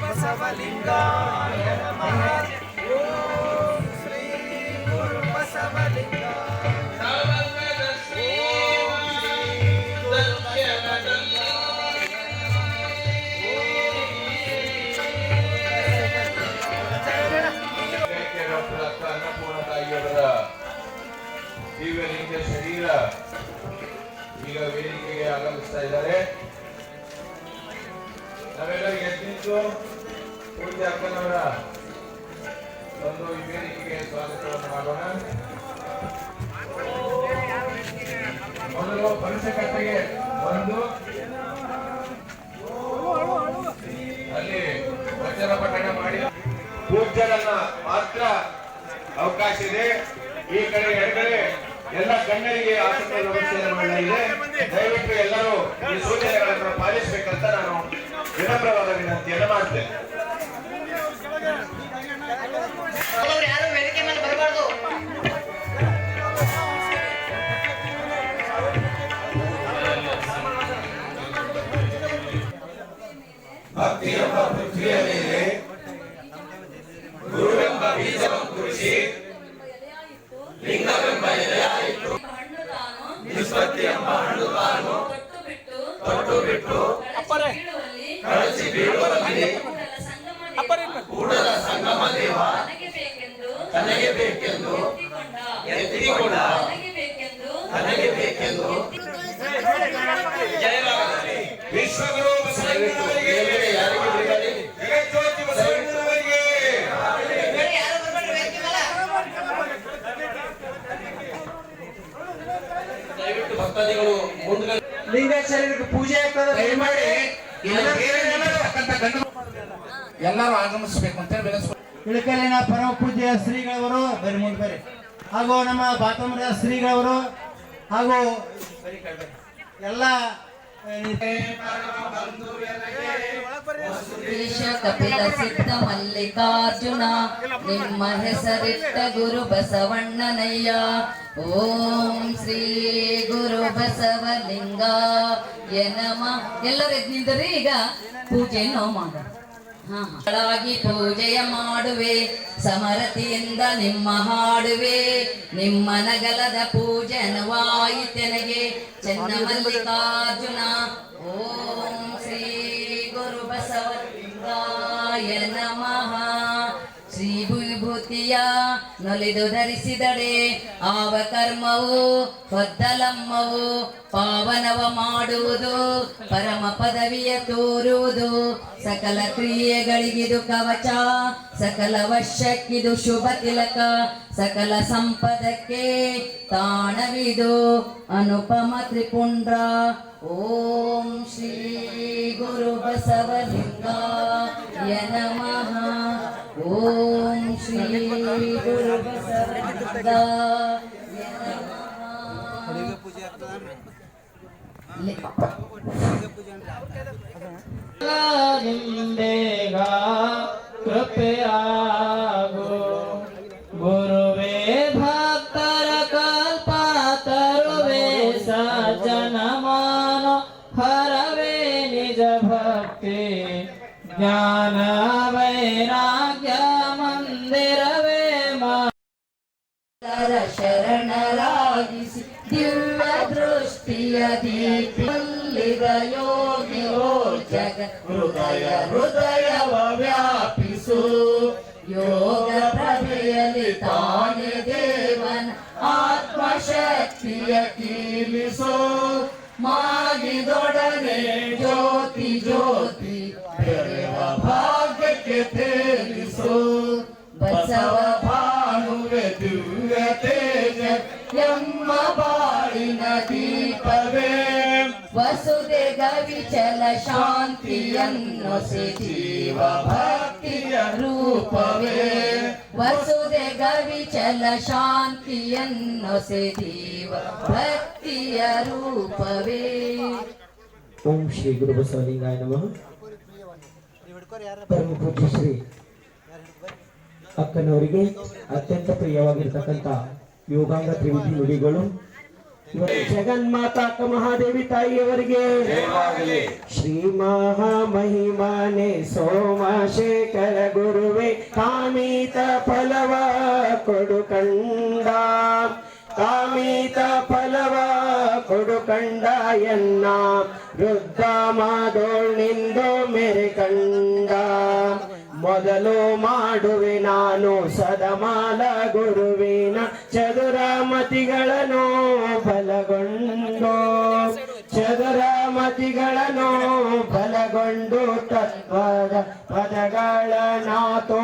Basavalinga, Om Sri Guru ವಿನಮ್ರವಾದ ವಿನಂತಿಯನ್ನು ಮಾಡ್ತೇನೆ ಕೆಲವ್ರು ಯಾರು ವೇದಿಕೆ ಮೇಲೆ ಬರಬಾರ್ದು ಭಕ್ತಿಯೆಂಬ ಪೃಥ್ವಿಯ ಮೇಲೆ ಗುರುವೆಂಬ ಬೀಜವನ್ನು ಕುರಿಸಿ ಬೇಕೆಂದು ವಿಶ್ವಗುರು ಎಲ್ಲರೂ ಆಗಮಿಸಬೇಕು ಅಂತ ಹೇಳಿ ಪರಮ ಪೂಜ್ಯ ಶ್ರೀಗಳವರು ಬರಿ ಮುಂದೆ ಬರಿ ಹಾಗೂ ನಮ್ಮ ಬಾತಮರ ಶ್ರೀಗಳವರು ಹಾಗೂ ಎಲ್ಲ ಕಪಿಲ ಸಿದ್ಧ ಮಲ್ಲಿಕಾರ್ಜುನ, ನಿಮ್ಮ ಹೆಸರಿಟ್ಟ ಗುರು ಬಸವಣ್ಣನಯ್ಯ. ಓಂ ಶ್ರೀ ಗುರು ಬಸವಲಿಂಗ ನಮ. ಎಲ್ಲರೂ ಎದ್ದು ನಿಂತರೆ ಈಗ? ಪೂಜೆಯನ್ನು ಮಾಡೋಣ. ಪೂಜೆಯ ಮಾಡುವೆ ಸಮರತಿಯಿಂದ ನಿಮ್ಮ ಹಾಡುವೆ. ನಿಮ್ಮ ನಗಲದ ಪೂಜನವಾಯಿತೆನಗೆ ಚೆನ್ನ ಮಲ್ಲಿಕಾರ್ಜುನ ನೊಲಿದು ಧರಿಸಿದಡೆ. ಆವ ಕರ್ಮವು ಹೊದ್ದಲಮ್ಮವು, ಪಾವನವ ಮಾಡುವುದು, ಪರಮ ಪದವಿಯ ತೋರುವುದು. ಸಕಲ ಕ್ರಿಯೆಗಳಿಗಿದು ಕವಚ, ಸಕಲ ವರ್ಷಕ್ಕಿದು ಶುಭ ತಿಲಕ. ಸಕಲ ಸಂಪದಕ್ಕೆ ತಾಣವಿದು ಅನುಪಮ ತ್ರಿಪುಂಡ್ರ. ಓಂ ಶ್ರೀ ಗುರು ಬಸವಲಿಂಗಾಯ ನಮಃ. ಓಂ ಶ್ರೀ ಗುರು ಬಸವಲಿಂಗಾಯ ನಮಃ ನಿಂಬೇಗ ಕೃಪೆಯಾಗು ಗುರುವೇ ಭಕ್ತರ ಕಲ್ಪ ತರುವೆ ಸಜ್ಜನ ಮಾನ ಹೃದಯ ಹೃದಯವ ವ್ಯಾಪಿಸು ಯೋಗ ಪ್ರಭೆಯಲ್ಲಿ ತಾನೆ ದೇವನ ಆತ್ಮಶಕ್ತಿಯ ಕೀಲಿಸು ಮಾಗಿದೊಡನೆ ಜ್ಯೋತಿ ಜ್ಯೋತಿ ಬೆರೆವ ಭಾಗ್ಯಕ್ಕೆ ತೇಲಿಸು ವಸುದೆ ವಿಚಲ ಶಾಂತಿಯನ್ನು ಜೀವ ಭಕ್ತಿಯ ರೂಪವೇ. ವಸುದೆ ವಿಚಲ ಶಾಂತಿಯನ್ನು ಜೀವ ಭಕ್ತಿಯ ರೂಪವೇ. ಓಂ ಶ್ರೀ ಗುರು ಬಸವಲಿಂಗಾಯ ನಮಃ. ಪರಮ ಪೂಜ್ಯ ಶ್ರೀ ಅಕ್ಕನವರಿಗೆ ಅತ್ಯಂತ ಪ್ರಿಯವಾಗಿರ್ತಕ್ಕಂಥ ಯೋಗಾಂಗ ತ್ರಿವಿಧಿ ನುಡಿಗಳು ಜಗನ್ಮಾತಾಕ ಮಹಾದೇವಿ ತಾಯಿಯವರಿಗೆ ಶ್ರೀ ಶ್ರೀ ಮಹಾಮಹಿಮಾನೆ ಸೋಮಶೇಖರ ಗುರುವೆ ಕಾಮಿತ ಫಲವ ಕೊಡು ಕಂಡ. ಕಾಮಿತ ಫಲವ ಕೊಡು ಕಂಡ ಎನ್ನ ವೃದ್ಧ ಮಾದೋಳ್ನಿಂದು ಮೇರೆ ಕಂಡ. ಮೊದಲು ಮಾಡುವೆ ನಾನು ಸದಮಾಲ ಗುರುವಿನ ಚದುರ ಮತಿಗಳನ್ನು ಚದುರ ಮತಿಗಳನ್ನು ಬಲಗೊಂಡು ತತ್ವದ ಪದಗಳ ನಾತೋ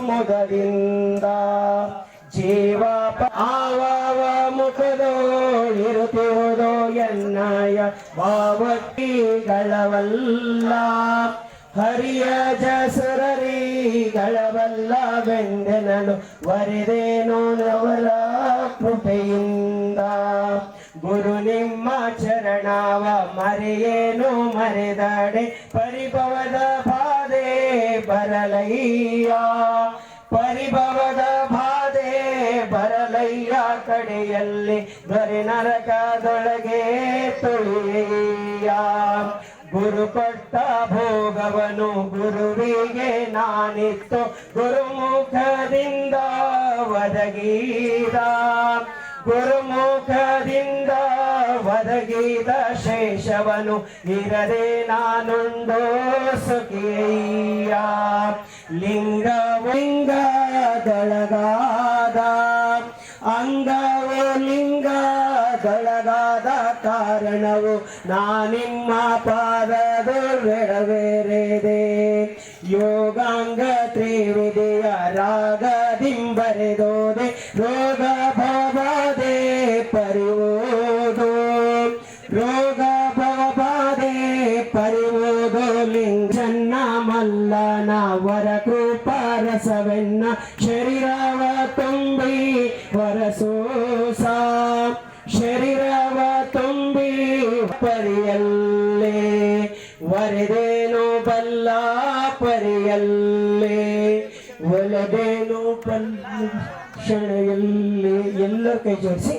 ಮುದರಿಂದ ಜೀವ ಆವಾವ ಮುಖದೋ ಇರುತ್ತಿರುವುದೋ ಎನ್ನಯ ಭಾವಕ್ಕಿಗಳವಲ್ಲ ಹರಿಯ ಜಸರರಿಗಳವಲ್ಲವೆಂದೆನನು ವರೆದೇನೋ ನವರ ಕೃಪೆಯಿಂದ. ಗುರು ನಿಮ್ಮ ಚರಣಾವ ಮರೆಯೇನು ಮರೆದಾಡೆ? ಪರಿಭವದ ಬಾಧೆ ಬರಲಯ್ಯ? ಪರಿಭವದ ಬಾಧೆ ಬರಲಯ್ಯ? ಕಡೆಯಲ್ಲಿ ದೊರೆ ನರಕದೊಳಗೆ ತುಳಿಯ ಗುರು ಕೊಟ್ಟ ಭೋಗವನು ಗುರುವಿಗೆ ನಾನಿತ್ತು. ಗುರುಮುಖದಿಂದ ಒದಗಿದ? ಗುರುಮುಖದಿಂದ ಒದಗಿದ ಶೇಷವನು ಇರದೆ ನಾನುಂಡೋ ಸುಖಿಯ ಲಿಂಗ ಲಿಂಗದೊಳಗಾದ ಲಿಂಗ ಲಿಂಗದೊಳಗಾದ ಕಾರಣವು ನಾನಿಮ್ಮ ಪಾದದೊಳಗೆಡಬೇರೆದೆ ವರೆದೇನು ಬಲ್ಲ ಪರಿಯಲ್ಲೇ ಒಲದೇನು ಕ್ಷಣೆಯಲ್ಲಿ ಎಲ್ಲರ ಕೈ ಜೋಡಿಸಿ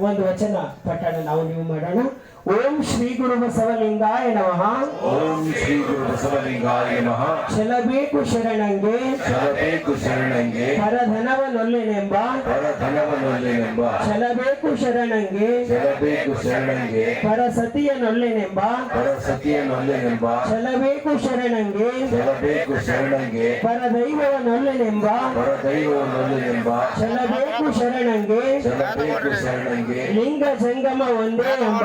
ಒಂದು ವಚನ ಪಠಣ ನಾವು ನೀವು ಮಾಡೋಣ. ಓಂ ಶ್ರೀ ಗುರು ಬಸವಲಿಂಗಾಯ ನಮಃ. ಓಂ ಶ್ರೀ ಗುರು ಬಸವಲಿಂಗಾಯ ನಮಃ. ಚಲಬೇಕು ಶರಣಂಗೆ. ಚಲಬೇಕು ಶರಣಂಗೆ. ಪರಧನವ ನೊಲ್ಲೆನೆಂಬ ಪರಧನವ ನೊಲ್ಲೆನೆಂಬ ಚಲಬೇಕು ಶರಣಂಗೆ. ಚಲಬೇಕು ಶರಣಂಗೆ. ಪರಸತಿಯ ನೊಲ್ಲೆನೆಂಬ ಪರಸತಿಯ ನೊಲ್ಲೆನೆಂಬ ಚಲಬೇಕು ಶರಣಂಗೆ. ಚಲಬೇಕು ಶರಣಂಗೆ. ಪರದೈವವ ನೊಲ್ಲೆನೆಂಬ ಪರದೈವವ ನೊಲ್ಲೆನೆಂಬ ಚಲಬೇಕು ಶರಣಂಗೆ. ಚಲಬೇಕು ಶರಣಂಗೆ. ಲಿಂಗ ಜಂಗಮ ಒಂದೇ ಎಂಬ.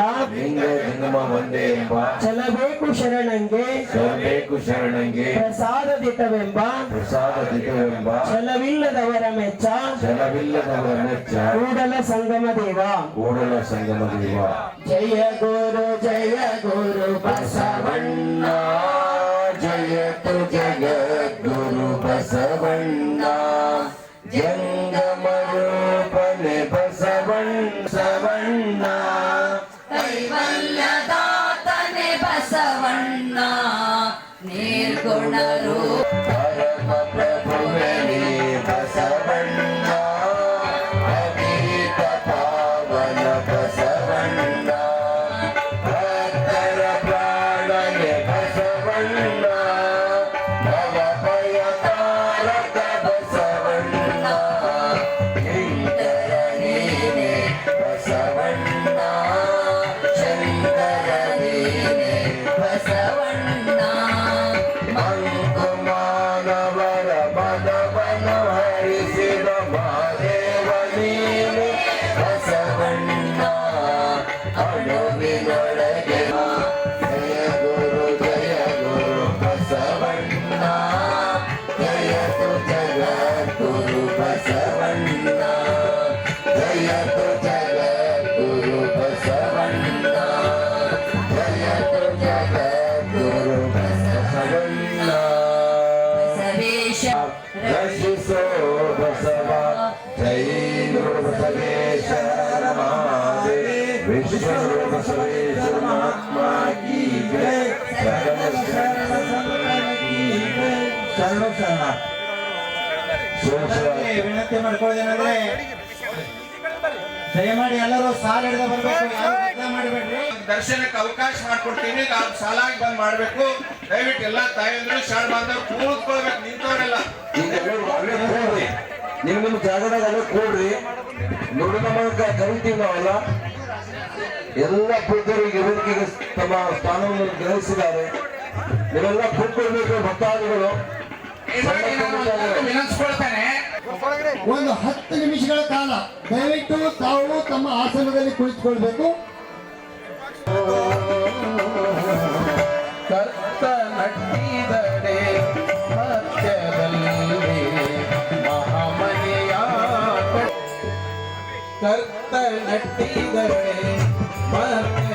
ಲಿಂಗ ಜಂಗಮ ಒಂದೇ ಎಂಬ ಚೆಲಬೇಕು ಶರಣಂಗೆ ಶರಬೇಕು ಶರಣಂಗೆ ಪ್ರಸಾದದಿತವೆಂಬ ಪ್ರಸಾದ ದಿಗವೆಂಬ ಛಲವಿಲ್ಲದವರ ಮೆಚ್ಚ ಜಲವಿಲ್ಲದವರ ಮೆಚ್ಚ ಕೂಡಲ ಸಂಗಮ ದೇವ ಕೂಡಲ ಸಂಗಮ ದೇವ ಜಯ ಗುರು ಜಯ ಗುರು ಬಸವಣ್ಣ ಜಯತು ಜಗದ್ಗುರು ಬಸವಣ್ಣ ಜಂಗಮ ರೂಪನೆ ಬಸವಣ್ಣ గుణలు పరమ ప్రభువే బసవన్న అతీత పావన బసవన్న భక్తర ಬಸವೇಶ ಮಹಾತ್ಮ ಕಿ ಜೈ ಸಕಲ ಶರಣ ಶರಣ ಶರಣ. ವಿನಂತಿ ಮಾಡ್ಕೊಳ್ಳೋದೇನಂದ್ರೆ ದಯಮಾಡಿ ಎಲ್ಲರೂ ಸಾಲ ಹಿಡಿದ ಬರ್ಬೇಕು. ಮಾಡಬೇಡ್ರಿ. ದರ್ಶನಕ್ಕೆ ಅವಕಾಶ ಮಾಡ್ಕೊಡ್ತೀನಿ. ನಾವು ಸಾಲಾಗಿ ಬಂದ್ ಮಾಡ್ಬೇಕು. ದಯವಿಟ್ಟು ಎಲ್ಲಾ ತಾಯಂದ್ರು ಶಾಲೆ ಬಾಂಧವ್ರು ಕೂತ್ಕೊಳ್ಬೇಕು. ನಿಂತವ್ರೆಲ್ಲ. ನಿಮ್ ನಿಮ್ ಜಾಗದಾಗ ಅಲ್ಲೇ ಕೂಡ್ರಿ. ನೋಡಿದ ನಮಗ ಕರಿತೀವಿ ನಾವೆಲ್ಲ. ಎಲ್ಲ ಪೂಜ್ಯರಿಗೆ ಇವರಿಗೆ ತಮ್ಮ ಸ್ಥಾನವನ್ನು ಗ್ರಹಿಸಿದ್ದಾರೆ ಇವೆಲ್ಲ ಕೂತ್ಕೊಳ್ಬೇಕು ಭಕ್ತಾದಿಗಳು. ಒಂದು ಒಂದು ಹತ್ತು ನಿಮಿಷಗಳ ಕಾಲ ದಯವಿಟ್ಟು ತಾವು ತಮ್ಮ ಆಸನದಲ್ಲಿ ಕುಳಿತುಕೊಳ್ಬೇಕು. ಕರ್ತ ನಟ್ಟಿದಡೆ पर